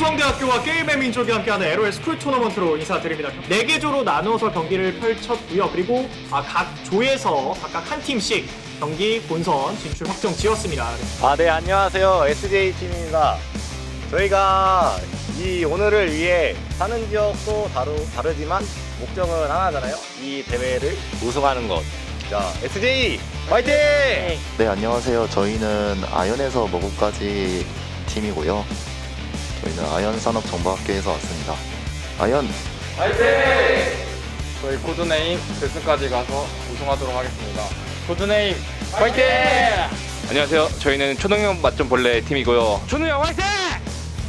충성대학교와 게임의 민족이 함께하는 LOL 스쿨 토너먼트로 인사드립니다. 4개 조로 나누어서 경기를 펼쳤고요. 그리고 아, 각 조에서 각각 한 팀씩 경기 본선 진출 확정 지었습니다. 아, 네, 안녕하세요. SJ 팀입니다. 저희가 이 오늘을 위해 사는 지역도 다루, 다르지만 목적은 하나잖아요. 이 대회를 우승하는 것. 자, SJ 화이팅! 네, 안녕하세요. 저희는 아연에서 머구까지 팀이고요. 저희는 아연산업정보학교에서 왔습니다. 아연! 저희 코드네임 결승까지 가서 우승하도록 하겠습니다. 코드네임 화이팅! 안녕하세요. 저희는 초능력 맛 좀 볼래 팀이고요. 초능력 화이팅!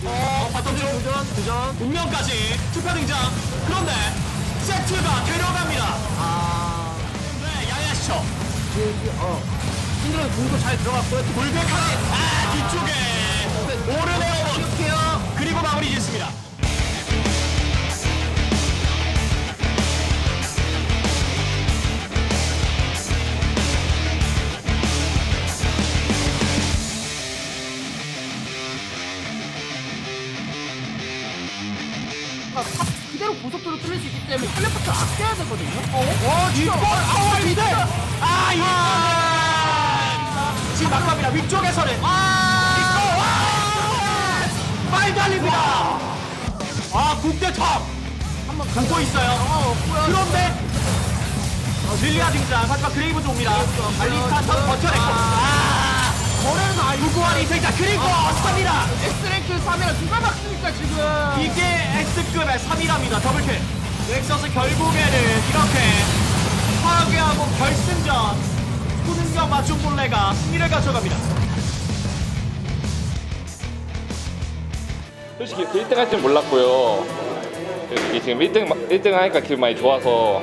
어, 바텀 쪽 도전, 도전, 운명까지 투표 등장. 그런데 세트가 데려갑니다. 아, 네, 야야시죠. 어, 힘들어 공도 잘 들어갔고요. 골백까지 아 뒤쪽에 그대로 고속도로 뚫릴 수 있기 때문에 텔레포트 아껴야 되거든요. 어, 뒷골 아와 리드. 아, 이거 지금 아까입니다. 위쪽에서는 아, 이거 와, 빨리 달립니다. 아, 국대 탑 한번 보고 있어요. 그런데 어, 릴리아 등장. 하지만 그레이브도 옵니다. 알리스타 탑 버텨냈고. 아, 거래에서 아, 무고한 이택자 그리고 스탑니다. S랭크 3이라 누가 막습니까 지금? 이게 S급의 3위랍니다. 더블킬. 넥서스 결국에는 이렇게 파괴하고 결승전 초능력 맞춤 볼레가 승리를 가져갑니다. 솔직히 1등 할 줄 몰랐고요. 이게 지금 1등, 1등 하니까 기분 많이 좋아서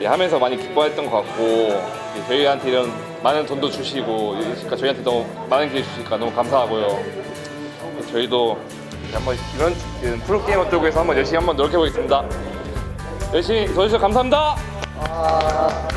예, 하면서 많이 기뻐했던 것 같고 예, 저희한테 이런 많은 돈도 주시고 그러니까 저희한테 너무 많은 기회 주시니까 너무 감사하고요. 저희도 한번 이런 프로게이머 쪽에서 한번 열심히 한번 노력해 보겠습니다. 열심히 도와주셔서 감사합니다.